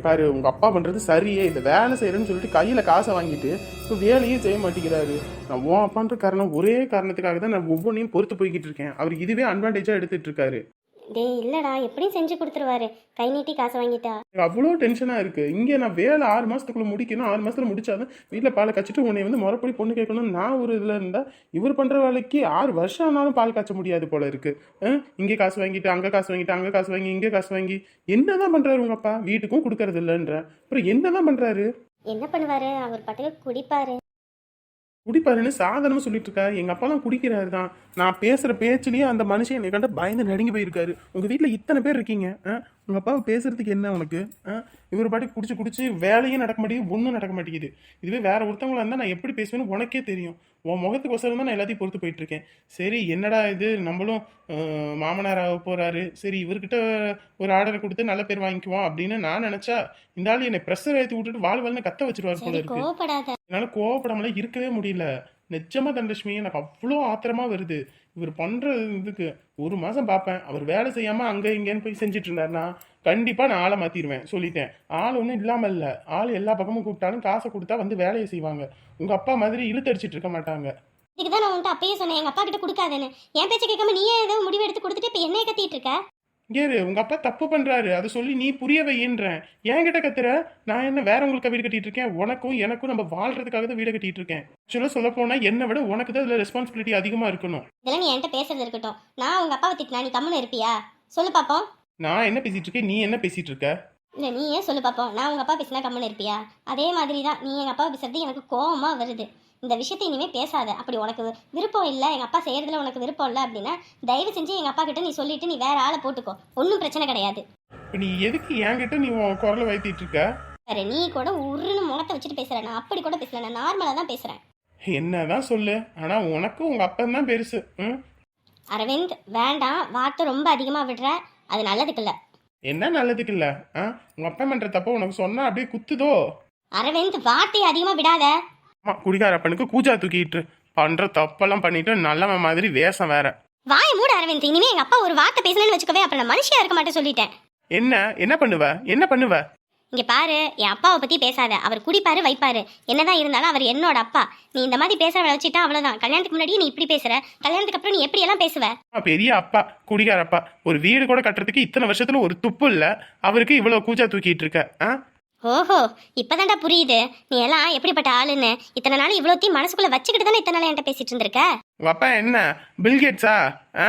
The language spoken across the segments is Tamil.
பாரு உங்கள் அப்பா பண்ணுறது சரியே இந்த வேலை செய்கிறேன்னு சொல்லிட்டு கையில் காசை வாங்கிட்டு இப்போ வேலையே செய்ய மாட்டேங்கிறாரு. நான் உன் அப்பான்ற காரணம் ஒரே காரணத்துக்காக தான் நான் ஒவ்வொன்றையும் பொறுத்து போய்கிட்டு இருக்கேன். அவர் இதுவே அட்வான்டேஜாக எடுத்துகிட்டு இருக்காரு. டேய் இல்லடா எப்படியும் செஞ்சு கொடுத்துருவாரு. கை நீட்டி காசு வாங்கிட்டா. அவ்வளோ டென்ஷனாக இருக்குது இங்கே நான் வேலை ஆறு மாதத்துக்குள்ளே முடிக்கணும். ஆறு மாதத்தில் முடிச்சாதான் வீட்டில் பாலை காய்ச்சிட்டு உன்னை வந்து முறைப்படி பொண்ணு கேட்கணும் நான் ஒரு இதில் இருந்தால் இவர் பண்ணுற வேலைக்கு ஆறு வருஷம் ஆனாலும் பால் காய்ச்ச முடியாது போல இருக்குது இங்கே காசு வாங்கிட்டு அங்கே காசு வாங்கிட்டு அங்கே காசு வாங்கி இங்கே காசு வாங்கி. என்ன தான் பண்ணுறாரு உங்கள் அப்பா? வீட்டுக்கும் கொடுக்கறது இல்லைன்ற. அப்புறம் என்ன தான் பண்ணுறாரு என்ன பண்ணுவாரு? அவர் பாட்டுக்கு குடிப்பாரு. குடிப்பாருன்னு சாதனமாக சொல்லிட்டு இருக்கா எங்கள் அப்பாலாம் குடிக்கிறாரு தான் நான் பேசுகிற பேச்சுலேயே அந்த மனுஷன் என்னை கண்ட பயந்து நடுங்கி போயிருக்காரு. உங்கள் வீட்டில் இத்தனை பேர் இருக்கீங்க உங்கள் அப்பாவை பேசுறதுக்கு என்ன உனக்கு? இவர் பாட்டுக்கு குடிச்சு குடிச்சு வேலையும் நடக்க மாட்டேங்குது ஒன்றும் நடக்க மாட்டேங்குது. இதுவே வேற ஒருத்தவங்களா இருந்தால் நான் எப்படி பேசுவேன்னு உனக்கே தெரியும். உன் முகத்துக்கு ஒசரம் தான் நான் எல்லாத்தையும் பொறுத்து போயிட்டு இருக்கேன் சரி என்னடா இது? நம்மளும் அஹ், மாமனார் ஆக போறாரு. சரி இவர்கிட்ட ஒரு ஆர்டரை கொடுத்து நல்ல பேர் வாங்கிக்குவோம் அப்படின்னு நான் நினைச்சா இந்த ஆள் என்னை ப்ரெஷர் ஏற்றி விட்டுட்டு வாழ் வாழ்னு கத்த வச்சிருவாரு போல இருக்கு. என்னால் கோவப்படாமல இருக்கவே முடியல. நிஜமா தனலட்சுமி எனக்கு அவ்வளோ ஆத்திரமா வருது. இவர் பண்ற இதுக்கு ஒரு மாசம் பார்ப்பேன். அவர் வேலை செய்யாம அங்க இங்கேன்னு போய் செஞ்சுட்டு இருந்தாருன்னா கண்டிப்பா நான் ஆளை மாற்றிடுவேன் சொல்லிட்டேன். ஆள் ஒன்றும் இல்லாம இல்ல. ஆள் எல்லா பக்கமும் கூப்பிட்டாலும் காசை கொடுத்தா வந்து வேலையை செய்வாங்க. உங்க அப்பா மாதிரி இழுத்தடிச்சிட்டு இருக்க மாட்டாங்க. இதுக்கு தான் நான் உன்ட்டு அப்பயே சொன்னேன். எங்க அப்பா கிட்ட கொடுக்காதேன்னு. என் பேச்சை கேட்காம நீயே ஏதோ முடிவு எடுத்து கொடுத்துட்டு இப்ப என்னைய கத்திட்டு இருக்க? கேரு உங்க அப்பா தப்பு பண்றாரு. அதை சொல்லி நீ புரிய வையின்றேன் என்கிட்ட கத்துற நான் என்ன வேற உங்களுக்கு வீடு கட்டிட்டு இருக்கேன்? உனக்கும் எனக்கும் நம்ம வாழ்றதுக்காக தான் வீடு கட்டிட்டு இருக்கேன். ஆக்சுவலாக சொல்ல போனா என்னை விட உனக்கு தான் இதுல ரெஸ்பான்சிபிலிட்டி அதிகமா இருக்கணும். இதெல்லாம் நீ என்கிட்ட பேசுறது இருக்கட்டும். நான் உங்க அப்பாவை திட்டினா நீ கம்முன்னு இருப்பியா? சொல்லு பாப்போம். நான் என்ன பேசிட்டு இருக்கேன்? நீ என்ன பேசிட்டு இருக்க? இல்ல நீ ஏன் சொல்லு பாப்போம்? நான் உங்க அப்பா பேசினா கம்முன்னு இருப்பியா? அதே மாதிரி தான் நீ எங்க அப்பா பேசுறது எனக்கு கோவமா வருது. இந்த விஷயத்தை இனிமே பேசாத. அப்படி உனக்கு விருப்பம் இல்லை எங்க அப்பா செய்யறதுல உனக்கு விருப்பம் இல்லை அப்படின்னா தயவு செஞ்சு எங்க அப்பா கிட்ட நீ சொல்லிட்டு நீ வேற ஆளை போட்டுக்கோ. ஒன்றும் பிரச்சனை கிடையாது. நீ எதுக்கு என்கிட்ட நீ குரலை வைத்திட்டு இருக்க? வேற நீ கூட உருன்னு முகத்தை வச்சுட்டு பேசுற. நான் அப்படி கூட பேசல. நான் நார்மலா தான் பேசுறேன். என்னதான் சொல்லு. ஆனா உனக்கு உங்க அப்பன் தான் பெருசு. ம்? அரவிந்த் வேண்டாம். வார்த்தை ரொம்ப அதிகமா விடுற. அது நல்லதுக்கு இல்ல. என்ன நல்லதுக்கு இல்ல? ஆ? உங்க அப்பா பண்ற தப்ப உனக்கு சொன்னா அப்படியே குத்துதோ? அரவிந்த் வார்த்தையை அதிகமா விடாத. ஆமா குடிகார அப்பனுக்கு கூஜா தூக்கிட்டு பண்ற தப்பெல்லாம் பண்ணிட்டு நல்லவன் மாதிரி வேஷம் வேற. வாய மூட அரவிந்த் இனிமே எங்க அப்பா ஒரு வார்த்தை பேசணும்னு வச்சுக்கவே அப்புறம் நான் மனுஷியா இருக்க மாட்டேன் சொல்லிட்டேன். என்ன? என்ன பண்ணுவ? என்ன பண்ணுவ? இங்க பாரு என் அப்பாவை பத்தி பேசாத. அவர் குடிப்பாரு வைப்பாரு. என்னதான் இருந்தாலும் அவர் என்னோட அப்பா. நீ இந்த மாதிரி பேசுற வச்சுட்டா அவ்வளவுதான். கல்யாணத்துக்கு முன்னாடி நீ இப்படி பேசுற. கல்யாணத்துக்கு அப்புறம் நீ எப்படி எல்லாம் பேசுவ பெரிய அப்பா குடிகார அப்பா ஒரு வீடு கூட கட்டுறதுக்கு இத்தனை வருஷத்துல ஒரு துப்பு இல்ல. அவருக்கு இவ்வளவு கூஜா தூக்கிட்டு இருக்க? ஓஹோ இப்பதான்டா புரியுது. நீ எல்லாம் எப்படிப்பட்ட ஆளுன்னு இத்தனை நாள் இவ்வளோத்தையும் மனசுக்குள்ள வச்சுக்கிட்டு தானே இத்தனை நாள் என்கிட்ட பேசிட்டு இருந்திருக்க? உங்க அப்பா என்ன? பில்கேட்ஸா ஆ?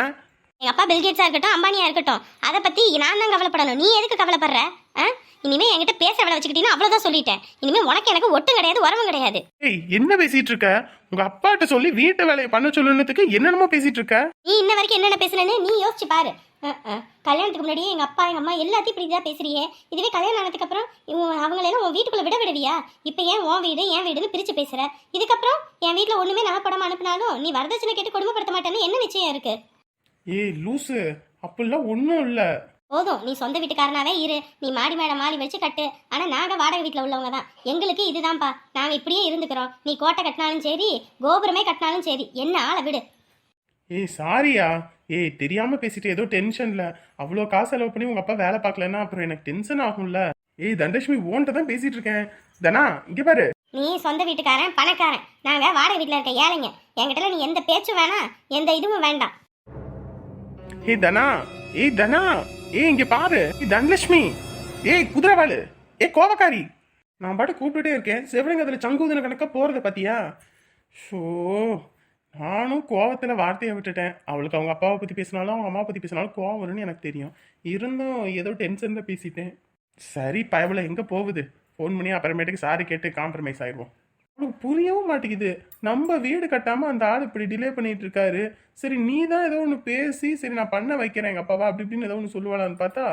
எங்க அப்பா பில்கேட்ஸா இருக்கட்டும் அம்பானியா இருக்கட்டும். அதை பத்தி நான் தான் கவலைப்படணும். நீ எதுக்கு கவலைப்படுற? ஆ? இனிமே என்கிட்ட பேச வேலை வச்சுக்கிட்டீங்கன்னா அவ்வளவுதான் சொல்லிட்டேன். இனிமே உனக்கு எனக்கு ஒட்டும் கிடையாது உறவும் கிடையாது. ஏய் என்ன பேசிட்டு இருக்க? உங்க அப்பாட்ட சொல்லி வீட்டு வேலையை பண்ண சொல்லுனதுக்கு என்னென்னமோ பேசிட்டு இருக்க? நீ இன்ன வரைக்கும் என்னென்ன பேசுனேன்னு நீ யோசிச்சு பாரு. கல்யாணத்துக்கு முன்னாடியே எங்க அப்பா எங்க அம்மா எல்லாத்தையும் இப்படி தான் பேசுறியே. இதுவே கல்யாணம் ஆனதுக்கு அப்புறம் இவங்க அவங்களெல்லாம் உன் வீட்டுக்குள்ள விட விடுவியா? இப்போ ஏன் உன் வீடு என் வீடுன்னு பிரிச்சு பேசுற? இதுக்கப்புறம் என் வீட்ல ஒண்ணுமே நகைப்படாம அனுப்பினாலும் நீ வரதட்சணை கேட்டு கொடுமைப்படுத்த மாட்டேன்னு என்ன நிச்சயம் இருக்கு? ஏய் லூசு. அப்படிலாம் ஒன்றும் இல்லை. போதும். நீ சொந்த வீட்டுக்காரனாவே இரு. நீ மாடி மேடை மாடி வச்சு கட்டு. ஆனா நாங்க வாடகை வீட்ல உள்ளவங்க தான். எங்களுக்கு இதுதான்ப்பா. நாங்க இப்படியே இருந்துக்கிறோம். நீ கோட்டை கட்டினாலும் சரி கோபுரமே கட்டினாலும் சரி என்ன ஆளை விடு. ஏய் சாரியா. ஏய் தெரியாம பேசிட்டு ஏதோ டென்ஷன்ல அவ்வளோ காசு செலவு பண்ணி உங்க அப்பா வேலை பார்க்கலன்னா அப்புறம் எனக்கு டென்ஷன் ஆகும்ல. ஏய் தண்டலட்சுமி ஓன்ட்ட தான் பேசிட்டு இருக்கேன். தனா இங்க பாரு. நீ சொந்த வீட்டுக்காரன் பணக்காரன். நாங்க வாடகை வீட்ல இருக்க ஏழைங்க. என்கிட்ட நீ எந்த பேச்சும் வேணாம். எந்த இதுவும் வேண்டாம். ஏய் தனா. ஏய் தனா. ஏய் இங்க பாரு. ஏய் தனலட்சுமி ஏய் குதிரவாளு ஏய் கோவக்காரி. நான் பாட்டு கூப்பிட்டுட்டே இருக்கேன். சிவலிங்க அதில் சங்கூதன கணக்கா போறத பாத்தியா? ஷோ. நானும் கோவத்தில் வார்த்தையை விட்டுட்டேன். அவளுக்கு அவங்க அப்பாவை பற்றி பேசினாலும் அவங்க அம்மாவை பற்றி பேசினாலும் கோவம் வரும்னு எனக்கு தெரியும். இருந்தும் ஏதோ டென்ஷனில் பேசிட்டேன். சரி பயவில் எங்கே போகுது? ஃபோன் பண்ணி அப்புறமேட்டுக்கு சாரி கேட்டு காம்ப்ரமைஸ் ஆயிடுவோம். அவனுக்கு புரியவும் மாட்டேங்குது. நம்ம வீடு கட்டாமல் அந்த ஆள் இப்படி டிலே பண்ணிகிட்டு இருக்காரு. சரி நீ தான் ஏதோ ஒன்று பேசி சரி நான் பண்ண வைக்கிறேன் எங்கள் அப்பாவா? அப்படி இப்படின்னு ஏதோ ஒன்று சொல்லுவாளான்னு பார்த்தா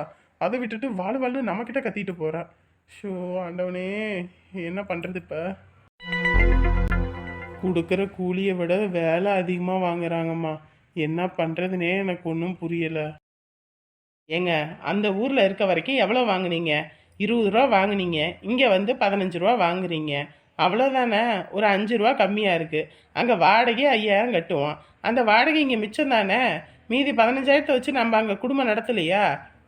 அதை விட்டுட்டு வாழ் வாழ்னு நம்மக்கிட்ட கத்திட்டு போகிறா ஷோ ஆண்டவனே என்ன பண்ணுறது இப்போ? கொடுக்குற கூலியை விட வேலை அதிகமாக வாங்குறாங்கம்மா. என்ன பண்ணுறதுனே எனக்கு ஒன்றும் புரியலை. ஏங்க அந்த ஊரில் இருக்க வரைக்கும் எவ்வளோ வாங்குனீங்க? இருபது ரூபா வாங்குனீங்க. இங்கே வந்து பதினஞ்சு ரூபா வாங்குறீங்க. அவ்வளோதானே ஒரு அஞ்சு ரூபா கம்மியாக இருக்குது அங்கே வாடகையே ஐயாயிரம் கட்டுவோம். அந்த வாடகை இங்கே மிச்சம் தானே? மீதி பதினஞ்சாயிரத்தை வச்சு நம்ம அங்கே குடும்பம் நடத்தலையா?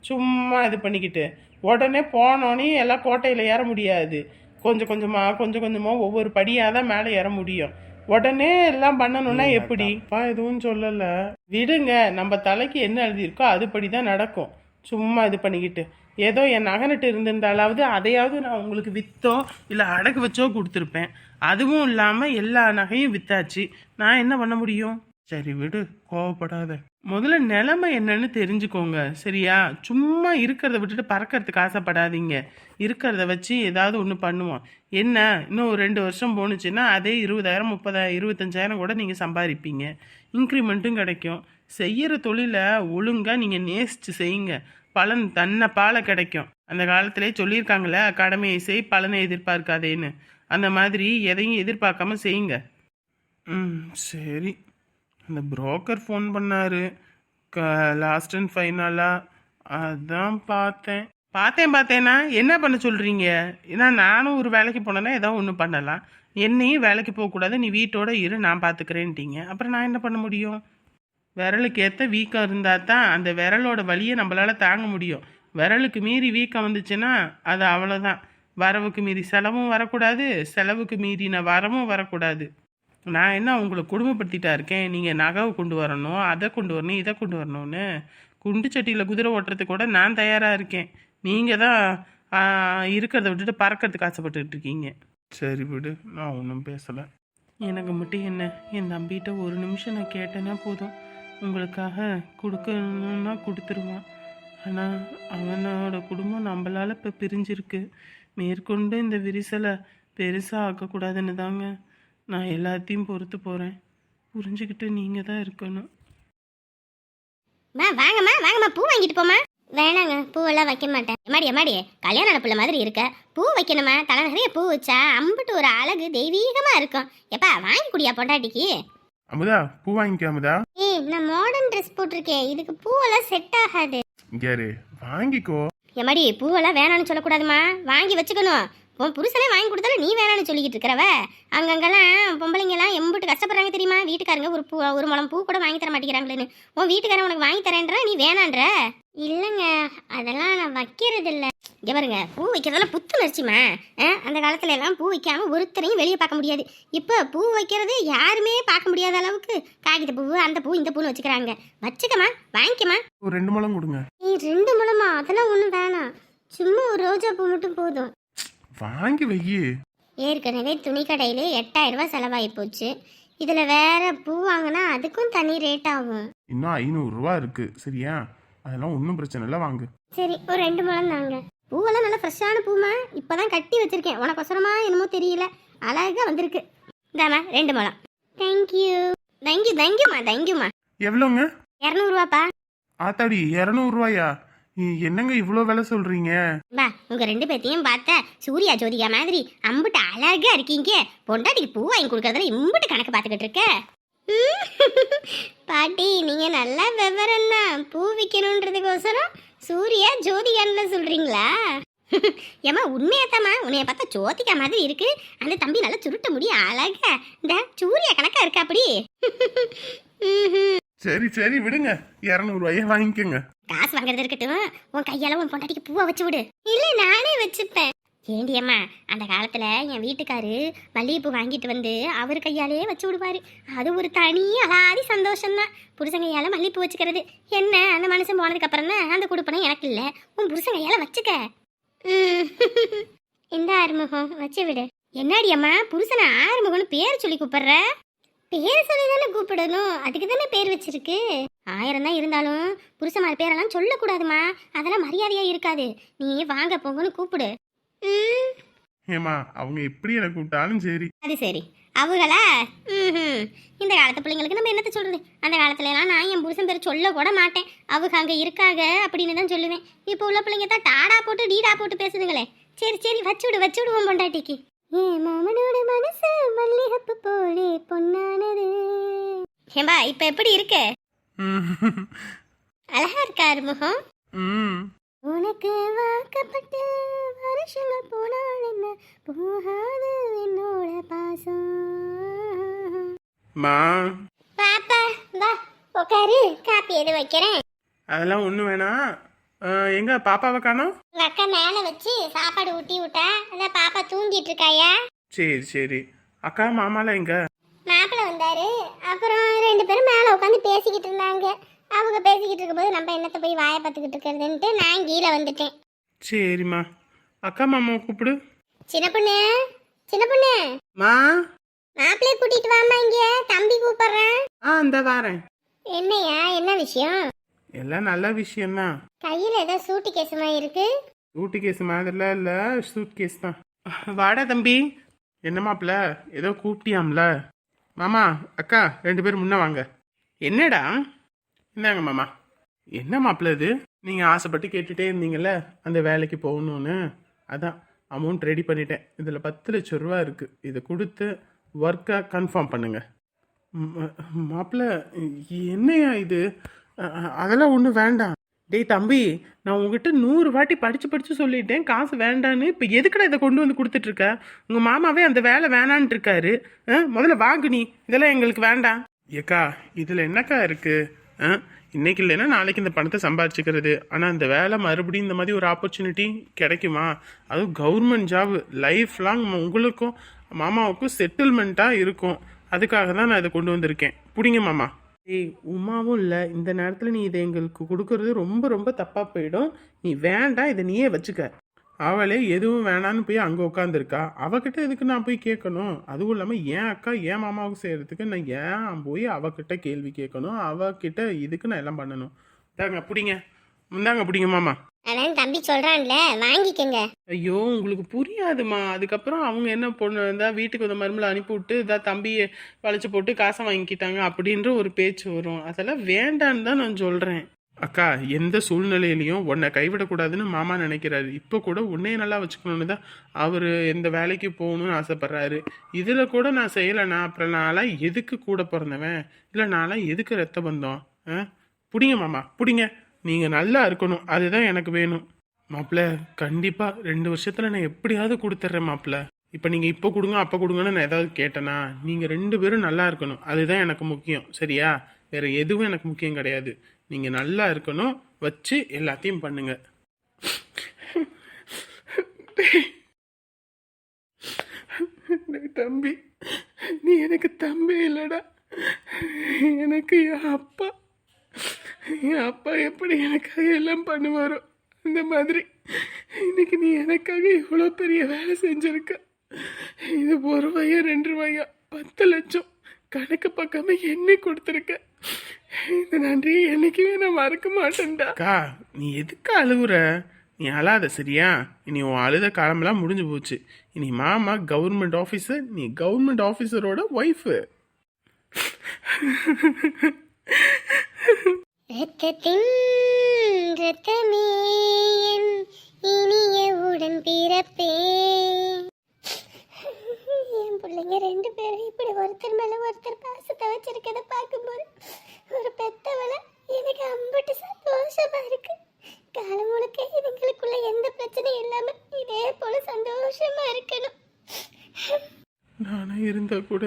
சும்மா இது பண்ணிக்கிட்டு. உடனே போனோன்னே எல்லாம் கோட்டையில் ஏற முடியாது. கொஞ்சம் கொஞ்சமாக கொஞ்சம் கொஞ்சமாக ஒவ்வொரு படியாக தான் மேலே ஏற முடியும். உடனே எல்லாம் பண்ணணும்னா எப்படி? எதுவும் சொல்லலை. விடுங்க நம்ம தலைக்கு என்ன எழுதியிருக்கோ அதுபடி தான் நடக்கும். சும்மா இது பண்ணிக்கிட்டு. ஏதோ என் நகனிட்டு இருந்திருந்தாலாவது அதையாவது நான் உங்களுக்கு விற்றோ இல்லை அடகு வச்சோ கொடுத்துருப்பேன். அதுவும் இல்லாமல் எல்லா நகையும் வித்தாச்சு. நான் என்ன பண்ண முடியும்? சரி விடு கோவப்படாத. முதல்ல நிலைமை என்னன்னு தெரிஞ்சுக்கோங்க. சரியா? சும்மா இருக்கிறத விட்டுட்டு பறக்கிறதுக்கு ஆசைப்படாதீங்க. இருக்கிறத வச்சு ஏதாவது ஒன்று பண்ணுவோம். என்ன? இன்னும் ஒரு ரெண்டு வருஷம் போணுச்சுன்னா அதே இருபதாயிரம் முப்பதாயிரம் இருபத்தஞ்சாயிரம் கூட நீங்கள் சம்பாதிப்பீங்க. இன்க்ரிமெண்ட்டும் கிடைக்கும். செய்கிற தொழிலை ஒழுங்காக நீங்கள் நேசித்து செய்யுங்க. பலன் தன்னை பால கிடைக்கும். அந்த காலத்திலே சொல்லியிருக்காங்களே அக்கடமையை செய் பலனை எதிர்பார்க்காதேன்னு. அந்த மாதிரி எதையும் எதிர்பார்க்காம செய்யுங்க. ம் சரி. அந்த புரோக்கர் ஃபோன் பண்ணார். க லாஸ்ட் அண்ட் ஃபைனலாக அதான் பார்த்தேன். பார்த்தேன் பார்த்தேன்னா என்ன பண்ண சொல்கிறீங்க ஏன்னா நானும் ஒரு வேலைக்கு போனேன்னா ஏதோ ஒன்று பண்ணலாம். என்னையும் வேலைக்கு போகக்கூடாது நீ வீட்டோட இரு நான் பார்த்துக்கிறேன்ட்டீங்க அப்புறம் நான் என்ன பண்ண முடியும்? விரலுக்கு ஏற்ற வீக்கம் இருந்தால் தான் அந்த விரலோட வழியை நம்மளால் தாங்க முடியும். விரலுக்கு மீறி வீக்கம் வந்துச்சுன்னா அது அவ்வளோதான் வரவுக்கு மீறி செலவும் வரக்கூடாது. செலவுக்கு மீறின வரமும் வரக்கூடாது. நான் என்ன உங்களை குடும்பப்படுத்திட்டா இருக்கேன்? நீங்கள் நகைவை கொண்டு வரணும் அதை கொண்டு வரணும் இதை கொண்டு வரணும்னு. குண்டு சட்டியில் குதிரை ஓட்டுறதுக்கு கூட நான் தயாராக இருக்கேன். நீங்கள் தான் இருக்கிறத விட்டுட்டு பறக்கிறதுக்கு ஆசைப்பட்டுட்டு இருக்கீங்க. சரி விடு நான் ஒன்றும் பேசலை. எனக்கு மட்டும் என்ன என் தம்பிகிட்ட ஒரு நிமிஷம் நான் கேட்டேன்னா போதும். உங்களுக்காக கொடுக்கணும்னா கொடுத்துருவான். ஆனால் அவனோட குடும்பம் நம்மளால் இப்போ பிரிஞ்சிருக்கு. மேற்கொண்டு இந்த விரிசலை பெருசாக ஆக்கக்கூடாதுன்னு தாங்க நான் எல்லாத்தையும் பொறுத்து போகிறேன் புரிஞ்சுக்கிட்டு நீங்கள் தான் இருக்கணும். மா வாங்கம்மா வாங்கம்மா பூ வாங்கிட்டு போமா வேணாங்க பூவெல்லாம் வைக்க மாட்டேன். எம்மாடி எம்மாடி கல்யாண பிள்ளை மாதிரி இருக்க. பூ வைக்கணுமா? தலை நிறைய பூ வச்சா அம்புட்டு ஒரு அழகு தெய்வீகமா இருக்கும். எப்பா வாங்கி குடியா பொண்டாட்டிக்கு? அமுதா பூ வாங்கிக்க அமுதா. ஏய் நான் மாடர்ன் ட்ரெஸ் போட்டிருக்கேன். இதுக்கு பூவெல்லாம் செட் ஆகாது. யாரு? வாங்கிக்கோ. எம்மாடி பூவெல்லாம் வேணாம்னு சொல்லக்கூடாதுமா. வாங்கி வச்சுக்கணும். உன் புருஷனே வாங்கி கொடுத்தாலும் நீ வேணாம்னு சொல்லிக்கிட்டு இருக்கிறவ. அங்கங்கெல்லாம் பொம்பளைங்கெல்லாம் எம்புட்டு கஷ்டப்படுறாங்க தெரியுமா? வீட்டுக்காரங்க ஒரு பூ ஒரு முளம் பூ கூட வாங்கி தர மாட்டேங்கிறாங்களேன்னு. உன் வீட்டுக்காரன் உனக்கு வாங்கி தரேன்ற நீ வேணான்ற? இல்லைங்க அதெல்லாம் நான் வைக்கிறது இல்லை இங்க பாருங்க பூ வைக்கிறதெல்லாம் புத்துணர்ச்சிமா அஹ், அந்த காலத்துல எல்லாம் பூ வைக்காம ஒருத்தரையும் வெளியே பார்க்க முடியாது. இப்போ பூ வைக்கிறது யாருமே பார்க்க முடியாத அளவுக்கு காகித பூ அந்த பூ இந்த பூன்னு வச்சுக்கிறாங்க. வச்சுக்கமா வாங்கிக்கமா ஒரு ரெண்டு முழம் கொடுங்க. நீ ரெண்டு முழமா? அதெல்லாம் ஒன்றும் வேணாம். சும்மா ஒரு ரோஜா பூ மட்டும் போதும். வாங்கி வையி. ஏற்கனவே துணி கடையிலே எட்டாயிரம் ரூபாய் செலவாகி போச்சு. இதில் வேற பூ வாங்கினா அதுக்கும் தனி ரேட் ஆகும். இன்னும் ஐநூறுரூவா இருக்கு. சரியா? அதெல்லாம் ஒன்றும் பிரச்சனை இல்லை வாங்கு. சரி ஒரு ரெண்டு முழம் தாங்க. பூவெல்லாம் நல்லா ஃப்ரெஷ்ஷான பூமா. இப்போதான் கட்டி வச்சிருக்கேன். உனக்கு ஒசரமா என்னமோ தெரியல. அழகா வந்திருக்கு. இந்தாம்மா ரெண்டு முழம். தேங்க்யூ தேங்க்யூ தேங்க்யூம்மா தேங்க்யூம்மா எவ்வளோங்க? இரநூறுவாப்பா. ஆத்தாடி இரநூறுவாயா? என்னங்க இவ்வளோ விலை சொல்கிறீங்க பா உங்க ரெண்டு பேத்தையும் பார்த்த சூர்யா ஜோதிகா மாதிரி அம்புட்டு அழகா இருக்கீங்க. பொண்டாட்டிக்கு பூ வாங்கி கொடுக்கறதுல இம்புட்டு கணக்கு பார்த்துக்கிட்டு இருக்க. பாட்டி நீங்க நல்லா விவரம் தான் பூ விற்கணுன்றதுக்கோசரம் சூர்யா ஜோதிகான்னு சொல்றீங்களா? ஏமா உண்மையாத்தாம்மா. உன்னைய பார்த்தா ஜோதிகா மாதிரி இருக்கு. அந்த தம்பி நல்லா சுருட்ட முடியும் அழகா. இந்த சூர்யா கணக்கா இருக்கா அப்படி. சரி சரி விடுங்க. இரநூறுவாயே வாங்கிக்கோங்க. காசு வாங்குறது இருக்கட்டும். உன் கையால உன் பொண்டாட்டிக்கு பூவை வச்சு விடு. இல்ல நானே வச்சுப்பேன். ஏண்டி அம்மா அந்த காலத்துல என் வீட்டுக்காரு மல்லிகைப்பூ வாங்கிட்டு வந்து அவர் கையாலே வச்சு விடுவாரு. அது ஒரு தனி அலாதி சந்தோஷம்தான். புருஷன் கையால மல்லிகைப்பூ வச்சுக்கிறது. என்ன அந்த மனுஷன் போனதுக்கு அப்புறம் தான் அந்த குடுப்பனம் எனக்கு இல்ல. உன் புருஷன் கையால வச்சுக்க. ம். இந்த ஆறுமுகம்? வச்சு விடு. என்னடி அம்மா புருஷனை ஆறுமுகம்னு பேர் சொல்லி கூப்பிடுற? பேர் சொல்லி தானே கூப்பிடணும். அதுக்கு தானே பேர் வச்சிருக்கு? ஆயிரம் தான் இருந்தாலும் புருஷமார் பேரெல்லாம் சொல்லக்கூடாதுமா. அதெல்லாம் மரியாதையா இருக்காது. நீ வாங்க போங்கன்னு கூப்பிடு. ஏமா அவங்க எப்படி எனக்கு கூப்பிட்டாலும் சரி. அது சரி. அவங்களா இந்த காலத்து பிள்ளைங்களுக்கு நம்ம என்னத்த சொல்றது? அந்த காலத்துல எல்லாம் நான் என் புருஷன் பேர் சொல்ல கூட மாட்டேன். அவங்க அங்க இருக்காங்க அப்படின்னு தான் சொல்லுவேன். இப்போ உள்ள பிள்ளைங்க தான் டாடா போட்டு டீடா போட்டு பேசுதுங்களே. சரி சரி வச்சு விடு வச்சு விடுவோம் பொண்டாட்டிக்கு. ஏ மாமனோட மனசு மல்லிகப்பு போலே பொன்னானது. ஏம்பா இப்ப எப்படி இருக்கு. அழகா இருக்காரு முகம் ம். உனக்கு வாக்கப்பட்டு வருஷங்கள் போனால் என்ன? போகாது என்னோட பாசம். மா. பாப்பா வா உட்காரு காப்பி எது வைக்கிறேன். அதெல்லாம் ஒன்றும் வேணாம் அஹ், எங்க பாப்பாவை காணோம்? உங்க அக்கா மேல வச்சு சாப்பாடு ஊட்டி விட்டா. அதான் பாப்பா தூங்கிட்டு இருக்காயா? சரி சரி. அக்கா மாமாலாம் எங்க? வந்தாரு. அப்புறம் ரெண்டு பேரும் மேல உட்காந்து பேசிக்கிட்டு இருந்தாங்க. அவங்க பேசிக்கிட்டு இருக்கும்போது நம்ம என்னத்த போய் வாயை பார்த்துக்கிட்டு இருக்கிறதுன்ட்டு நான் கீழே வந்துட்டேன். சரிம்மா. அக்கா மாமாவை கூப்பிடு. சின்ன பொண்ணு சின்ன பொண்ணு. மா. மாப்பிள்ளைய கூட்டிட்டு வாமா இங்க. தம்பி கூப்பிடுறேன். ஆ இந்த வாரேன். என்னையா? என்ன விஷயம்? எல்லாம் நல்ல விஷயம்தான். கையில ஏதோ சூட்டு கேசுமா இருக்கு. சூட்டு கேஸ் மாதிரிலாம் இல்லை சூட் கேஸ் தான். வாடா தம்பி. என்ன மாப்பிள ஏதோ கூப்பிட்டியாம்ல? மாமா அக்கா ரெண்டு பேரும் முன்ன வாங்க. என்னடா? என்னங்க மாமா. என்ன மாப்பிள இது? நீங்கள் ஆசைப்பட்டு கேட்டுகிட்டே இருந்தீங்கல்ல அந்த வேலைக்கு போகணும்னு? அதான் அமௌண்ட் ரெடி பண்ணிட்டேன். இதில் பத்து லட்ச ரூபா இருக்குது இதை கொடுத்து ஒர்க்கை கன்ஃபார்ம் பண்ணுங்கள் மாப்பிள்ள என்னையா இது? அதெல்லாம் ஒன்றும் வேண்டாம். டேய் தம்பி நான் உங்ககிட்ட நூறு வாட்டி படித்து படித்து சொல்லிட்டேன் காசு வேண்டான்னு. இப்போ எதுக்கடா இதை கொண்டு வந்து கொடுத்துட்ருக்க உங்கள் மாமாவே அந்த வேலை வேணான்ட்டு இருக்காரு. ஆ, முதல்ல வாங்கு நீ. இதெல்லாம் எங்களுக்கு வேண்டாம். ஏக்கா இதில் என்னக்கா இருக்குது ஆ, இன்னைக்கு இல்லைன்னா நாளைக்கு இந்த பணத்தை சம்பாதிச்சுக்கிறது ஆனால் இந்த வேலை மறுபடியும் இந்த மாதிரி ஒரு ஆப்பர்ச்சுனிட்டி கிடைக்குமா? அதுவும் கவர்மெண்ட் ஜாப் லைஃப் லாங் உங்களுக்கும் மாமாவுக்கும் செட்டில்மெண்ட்டாக இருக்கும். அதுக்காக தான் நான் இதை கொண்டு வந்திருக்கேன். பிடிங்க மாமா. ஏய் உமாவும் இல்லை. இந்த நேரத்தில் நீ இதை எங்களுக்கு கொடுக்கறது ரொம்ப ரொம்ப தப்பாக போயிடும். நீ வேண்டாம் இதை நீயே வச்சுக்க. அவளே எதுவும் வேணான்னு போய் அங்கே உட்காந்துருக்கா அவகிட்ட எதுக்கு நான் போய் கேட்கணும்? அதுவும் இல்லாமல் என் அக்கா என் மாமாவுக்கு செய்கிறதுக்கு நான் ஏன் போய் அவகிட்ட கேள்வி கேட்கணும்? அவகிட்ட இதுக்கு நான் எல்லாம் பண்ணணும். தாங்க பிடிங்க. இந்தாங்க பிடிங்க மாமா. அதான் தம்பி சொல்றான்ல வாங்கிக்கங்க. ஐயோ உங்களுக்கு புரியாதுமா. அதுக்கப்புறம் அவங்க என்ன பொண்ணு இருந்தா வீட்டுக்கு வந்த மருமலை அனுப்பி விட்டு இதா தம்பியை வளைச்சு போட்டு காசை வாங்கிக்கிட்டாங்க அப்படின்ற ஒரு பேச்சு வரும். அதெல்லாம் வேண்டான்னு தான் நான் சொல்றேன். அக்கா எந்த சூழ்நிலையிலையும் உன்னை கைவிடக்கூடாதுன்னு மாமா நினைக்கிறாரு. இப்போ கூட உன்னைய நல்லா வச்சுக்கணும்னு தான் அவர் எந்த வேலைக்கு போகணும்னு ஆசைப்படுறாரு. இதில் கூட நான் செய்யலைண்ணா. அப்புறம் நான்லாம் எதுக்கு கூட பிறந்தவன்? இல்லை நான்லாம் எதுக்கு ரத்த பந்தம்? ஆ? பிடிங்க மாமா பிடிங்க. நீங்கள் நல்லா இருக்கணும். அதுதான் எனக்கு வேணும். மாப்பிள்ள கண்டிப்பாக ரெண்டு வருஷத்தில் நான் எப்படியாவது கொடுத்துட்றேன் மாப்பிள்ள இப்போ நீங்கள் இப்போ கொடுங்க அப்போ கொடுங்கன்னு நான் ஏதாவது கேட்டேனா நீங்கள் ரெண்டு பேரும் நல்லா இருக்கணும். அதுதான் எனக்கு முக்கியம். சரியா? வேறு எதுவும் எனக்கு முக்கியம் கிடையாது. நீங்கள் நல்லா இருக்கணும். வச்சு எல்லாத்தையும் பண்ணுங்க. தம்பி நீ எனக்கு தம்பி இல்லைடா. எனக்கு என் அப்பா. என் அப்பா எப்படி எனக்காக எல்லாம் பண்ணுவாரோ அந்த மாதிரி இன்னைக்கு நீ எனக்காக இவ்வளோ பெரிய வேலை செஞ்சிருக்க. இது ஒரு ரூபாயா ரெண்டு ரூபாயா பத்து லட்சம் கணக்கு பக்கமே எண்ணி கொடுத்துருக்க. இந்த நன்றி என்னைக்குமே நான் மறக்க மாட்டேன்டா. அக்கா நீ எதுக்கு அழுகுற நீ அழாத சரியா? இனி உன் அழுத காலமெல்லாம் முடிஞ்சு போச்சு. இனி மாமா கவர்மெண்ட் ஆஃபீஸர் நீ கவர்மெண்ட் ஆஃபீஸரோட ஒய்ஃபு ரத்தத்தின் ரத்தமே என் இனிய உடன் பிறப்பே. என் பிள்ளைங்க ரெண்டு பேரும் இப்படி ஒருத்தர் மேல ஒருத்தர் பாசத்தை வச்சிருக்கத பார்க்கும்போது ஒரு பெத்தவள எனக்கு அம்பட்டு சந்தோஷமா இருக்கு. காலம் முழுக்க இதுங்களுக்குள்ள எந்த பிரச்சனையும் இல்லாம இதே போல சந்தோஷமா இருக்கணும். நானே இருந்தா கூட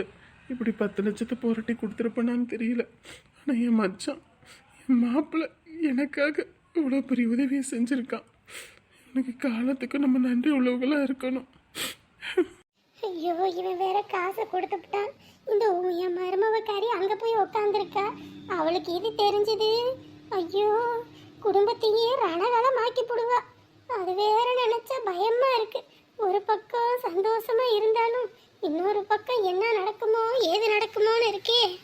இப்படி பத்து லட்சத்தை புரட்டி கொடுத்துருப்பேனான்னு தெரியல. ஆனா என் மச்சான் மாப்பிள்ளை எனக்காக இவ்வளோ பெரிய உதவியை செஞ்சுருக்கான். எனக்கு காலத்துக்கு நம்ம நன்றி உள்ளவங்களாக இருக்கணும். ஐயோ இவன் வேற காசை கொடுத்துட்டான் இந்த ஊ- என் மருமவக்காரி அங்கே போய் உட்காந்துருக்கா அவளுக்கு இது தெரிஞ்சது. ஐயோ குடும்பத்தையே ரணகலம் ஆக்கி போடுவா. அது வேற நினச்சா பயமாக இருக்கு. ஒரு பக்கம் சந்தோஷமாக இருந்தாலும் இன்னொரு பக்கம் என்ன நடக்குமோ ஏது நடக்குமோன்னு இருக்கே.